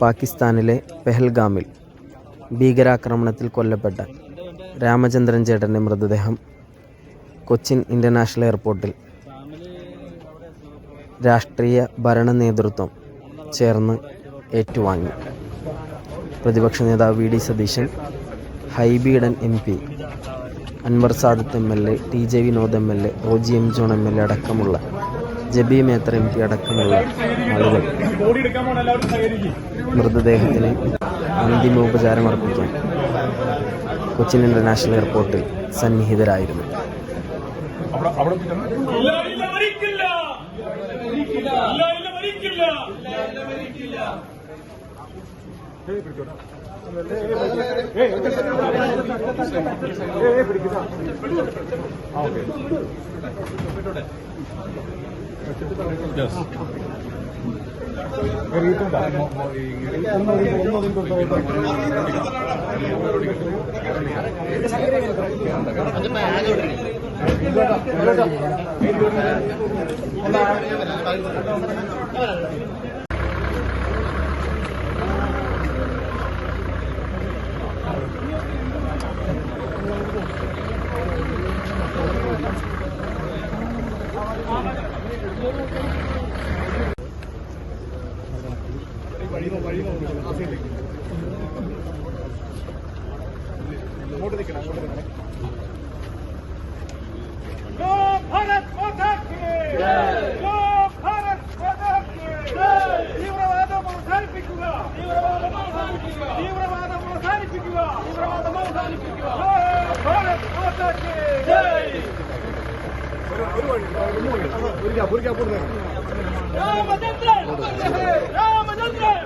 പാകിസ്ഥാനിലെ പെഹൽഗാമിൽ ഭീകരാക്രമണത്തിൽ കൊല്ലപ്പെട്ട രാമചന്ദ്രൻ ചേട്ടന്റെ മൃതദേഹം കൊച്ചിൻ ഇന്റർനാഷണൽ എയർപോർട്ടിൽ രാഷ്ട്രീയ ഭരണ നേതൃത്വം ചേർന്ന് ഏറ്റുവാങ്ങി. പ്രതിപക്ഷ നേതാവ് V D Satheesan Hibi Eden M P Anwar Sadath M L A T J Vinod M L A Roji M John M L A അടക്കമുള്ള ജബി മേത്ര എം പി അടക്കമുള്ള ആളുകൾ മൃതദേഹത്തിന് അന്തിമോപചാരം അർപ്പിക്കാൻ കൊച്ചിൻ ഇന്റർനാഷണൽ എയർപോർട്ടിൽ സന്നിഹിതരായിരുന്നു. ഇല്ല ഇല്ല తీవ్రవాదము సాధించుగా తీవ్రవాదము సాధించుగా భారత్ మాతాకి രാമചന്ദ്രൻ രാമചന്ദ്രൻ